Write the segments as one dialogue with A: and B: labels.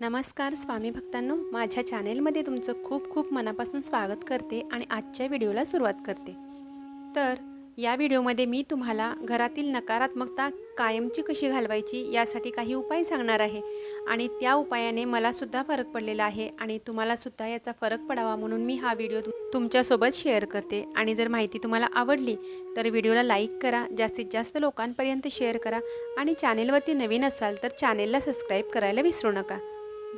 A: नमस्कार स्वामी भक्तांनो माझ्या चॅनेलमध्ये तुमचं खूप खूप मनापासून स्वागत करते आणि आजच्या व्हिडिओला सुरुवात करते. तर या व्हिडिओमध्ये मी तुम्हाला घरातील नकारात्मकता कायमची कशी घालवायची यासाठी काही उपाय सांगणार आहे आणि त्या उपायाने मलासुद्धा फरक पडलेला आहे आणि तुम्हालासुद्धा याचा फरक पडावा म्हणून मी हा व्हिडिओ तुमच्यासोबत शेअर करते. आणि जर माहिती तुम्हाला आवडली तर व्हिडिओला लाईक करा जास्तीत जास्त लोकांपर्यंत शेअर करा आणि चॅनेलवरती नवीन असाल तर चॅनेलला सबस्क्राईब करायला विसरू नका.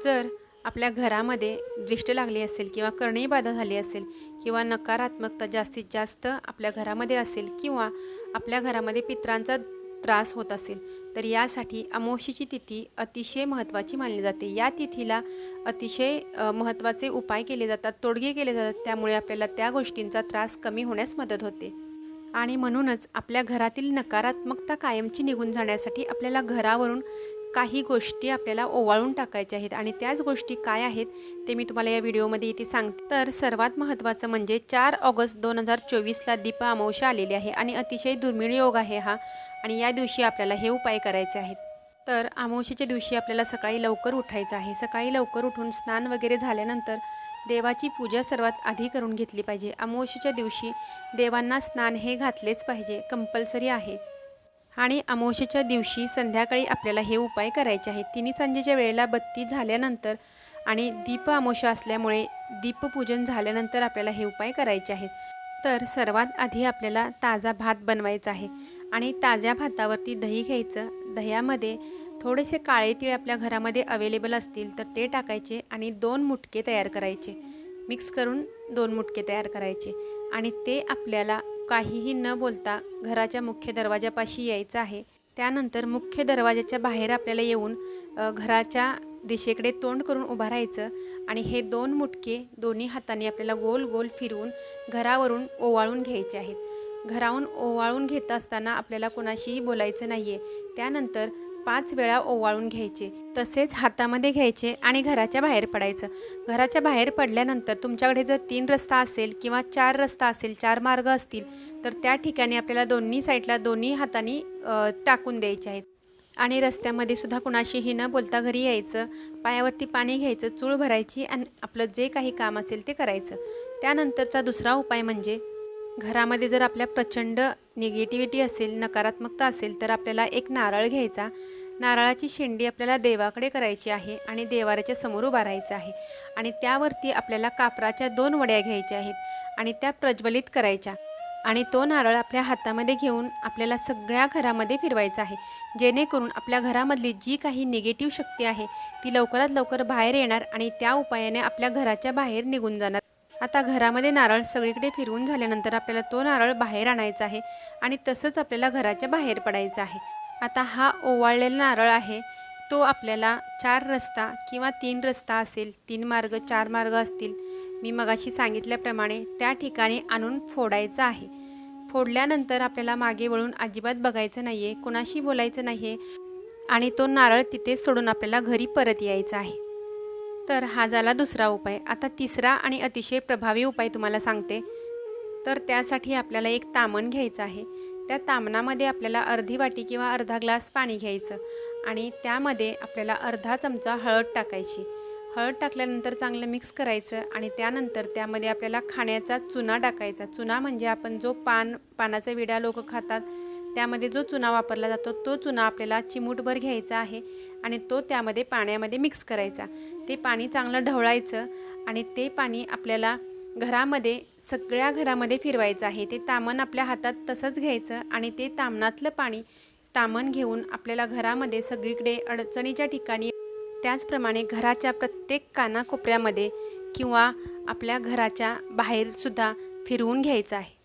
A: जर आपल्या घरामध्ये दृष्ट लागली असेल किंवा करणी बाधा झाली असेल किंवा नकारात्मकता जास्तीत जास्त आपल्या घरामध्ये असेल किंवा आपल्या घरामध्ये पित्रांचा त्रास होत असेल तर यासाठी अमोशीची तिथी अतिशय महत्त्वाची मानली जाते. या तिथीला अतिशय महत्त्वाचे उपाय केले जातात तोडगे केले जातात त्यामुळे आपल्याला त्या गोष्टींचा त्रास कमी होण्यास मदत होते. आणि म्हणूनच आपल्या घरातील नकारात्मकता कायमची निघून जाण्यासाठी आपल्याला घरावरून काही गोष्टी आपल्याला ओवाळून टाकायच्या आहेत आणि त्याच गोष्टी काय आहेत ते मी तुम्हाला या व्हिडिओमध्ये इथे सांगते. तर सर्वात महत्त्वाचं म्हणजे चार ऑगस्ट दोन हजार चोवीसला दीप अमावस्या आलेली आहे आणि अतिशय दुर्मिळ योग आहे हा आणि या दिवशी आपल्याला हे उपाय करायचे आहेत. तर अमावस्येच्या दिवशी आपल्याला सकाळी लवकर उठायचं आहे. सकाळी लवकर उठून स्नान वगैरे झाल्यानंतर देवाची पूजा सर्वात आधी करून घेतली पाहिजे. अमावस्येच्या दिवशी देवांना स्नान हे घातलेच पाहिजे कंपल्सरी आहे. आणि अमावशेच्या दिवशी संध्याकाळी आपल्याला हे उपाय करायचे आहेत. तिन्ही सांजेच्या वेळेला बत्ती झाल्यानंतर आणि दीप अमावशा असल्यामुळे दीपपूजन झाल्यानंतर आपल्याला हे उपाय करायचे आहेत. तर सर्वात आधी आपल्याला ताजा भात बनवायचा आहे आणि ताज्या भातावरती दही घ्यायचं. दह्यामध्ये थोडेसे काळे तीळ आपल्या घरामध्ये अवेलेबल असतील तर ते टाकायचे आणि दोन मुटके तयार करायचे. मिक्स करून दोन मुटके तयार करायचे आणि ते आपल्याला काहीही न बोलता घराच्या मुख्य दरवाजापाशी यायचं आहे. त्यानंतर मुख्य दरवाजाच्या बाहेर आपल्याला येऊन घराच्या दिशेकडे तोंड करून उभा राहायचं आणि हे दोन मुटके दोन्ही हाताने आपल्याला गोल गोल फिरवून घरावरून ओवाळून घ्यायचे आहेत. घराहून ओवाळून घेत असताना आपल्याला कोणाशीही बोलायचं नाही आहे त्यानंतर पाच वेळा ओवाळून घ्यायचे. तसेच हातामध्ये घ्यायचे आणि घराच्या बाहेर पडायचं. घराच्या बाहेर पडल्यानंतर तुमच्याकडे जर तीन रस्ता असेल किंवा चार रस्ता असेल चार मार्ग असतील तर त्या ठिकाणी आपल्याला दोन्ही साईडला दोन्ही हाताने टाकून द्यायचे आहेत. आणि रस्त्यामध्ये सुद्धा कुणाशीही न बोलता घरी यायचं पायावरती पाणी घ्यायचं चूळ भरायची आणि आपलं जे काही काम असेल ते करायचं. त्यानंतरचा दुसरा उपाय म्हणजे घरामध्ये जर आपल्या प्रचंड निगेटिव्हिटी असेल नकारात्मकता असेल तर आपल्याला एक नारळ घ्यायचा. नारळाची शेंडी आपल्याला देवाकडे करायची आहे आणि देवाऱ्याच्या समोर उभा राहायचं आहे. आणि त्यावरती आपल्याला कापराच्या दोन वड्या घ्यायच्या आहेत आणि त्या प्रज्वलित करायच्या. आणि तो नारळ आपल्या हातामध्ये घेऊन आपल्याला सगळ्या घरामध्ये फिरवायचा आहे. जेणेकरून आपल्या घरामधली जी काही निगेटिव्ह शक्ती आहे ती लवकरात लवकर बाहेर येणार आणि त्या उपायाने आपल्या घराच्या बाहेर निघून जाणार. आता घरामध्ये नारळ सगळीकडे फिरवून झाल्यानंतर आपल्याला तो नारळ बाहेर आणायचा आहे आणि तसंच आपल्याला घराच्या बाहेर पडायचं आहे. आता हा ओवाळलेला नारळ आहे. तो आपल्याला चार रस्ता किंवा तीन रस्ता असेल तीन मार्ग चार मार्ग असतील मी मगाशी सांगितल्याप्रमाणे त्या ठिकाणी आणून फोडायचा आहे. फोडल्यानंतर आपल्याला मागे वळून अजिबात बघायचं नाही आहे कुणाशी बोलायचं नाही आहे आणि तो नारळ तिथेच सोडून आपल्याला घरी परत यायचा आहे. तर हा झाला दुसरा उपाय. आता तिसरा आणि अतिशय प्रभावी उपाय तुम्हाला सांगते. तर त्यासाठी आपल्याला एक तामण घ्यायचं आहे. त्या तामणामध्ये आपल्याला अर्धी वाटी किंवा अर्धा ग्लास पाणी घ्यायचं आणि त्यामध्ये आपल्याला अर्धा चमचा हळद टाकायची. हळद टाकल्यानंतर चांगलं मिक्स करायचं आणि त्यानंतर त्यामध्ये आपल्याला खाण्याचा चुना टाकायचा. चुना म्हणजे आपण जो पान पानाचा विडा लोक खातात त्यामध्ये जो चुना वापरला जातो तो चुना आपल्याला चिमूटभर घ्यायचा आहे आणि तो त्यामध्ये पाण्यामध्ये मिक्स करायचा. ते पाणी चांगलं ढवळायचं आणि ते पाणी आपल्याला घरामध्ये सगळ्या घरामध्ये फिरवायचं आहे. ते तामण आपल्या हातात तसंच घ्यायचं आणि ते तामणातलं पाणी तामण घेऊन आपल्याला घरामध्ये सगळीकडे अडचणीच्या ठिकाणी त्याचप्रमाणे घराच्या प्रत्येक कानाकोपऱ्यामध्ये किंवा आपल्या घराच्या बाहेरसुद्धा फिरवून घ्यायचं आहे.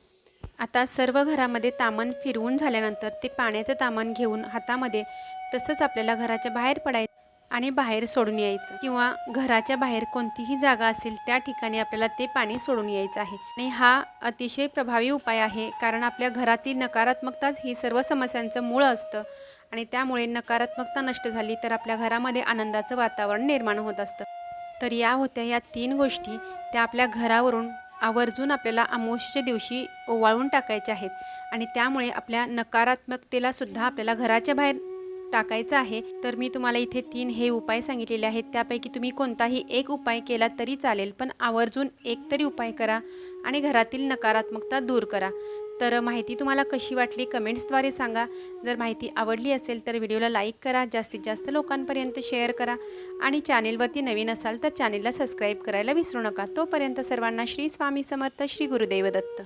A: आता सर्व घरामध्ये तामण फिरवून झाल्यानंतर ते पाण्याचं तामण घेऊन हातामध्ये तसंच आपल्याला घराच्या बाहेर पडायचं आणि बाहेर सोडून यायचं. किंवा घराच्या बाहेर कोणतीही जागा असेल त्या ठिकाणी आपल्याला ते पाणी सोडून यायचं आहे. आणि हा अतिशय प्रभावी उपाय आहे कारण आपल्या घरातील नकारात्मकताच ही सर्व समस्यांचं मूळ असतं. आणि त्यामुळे नकारात्मकता नष्ट झाली तर आपल्या घरामध्ये आनंदाचं वातावरण निर्माण होत असतं. तर या होत्या या तीन गोष्टी त्या आपल्या घरावरून आवर्जून आपल्याला अमावस्येच्या दिवशी ओवाळून टाकायचे आहेत. आणि त्यामुळे आपल्या नकारात्मकतेला सुद्धा आपल्याला घराच्या बाहेर टाकायचं आहे. तर मी तुम्हाला इथे तीन हे उपाय सांगितलेले आहेत. त्यापैकी तुम्ही कोणताही एक उपाय केला तरी चालेल पण आवर्जून एक तरी उपाय करा आणि घरातील नकारात्मकता दूर करा. तर माहिती तुम्हाला कशी वाटली कमेंट्सद्वारे सांगा. जर माहिती आवडली असेल तर व्हिडिओला लाईक करा जास्तीत जास्त लोकांपर्यंत शेअर करा आणि चॅनेलवरती नवीन असाल तर चॅनेलला सबस्क्राईब करायला विसरू नका. तोपर्यंत सर्वांना श्री स्वामी समर्थ श्री गुरुदेव दत्त.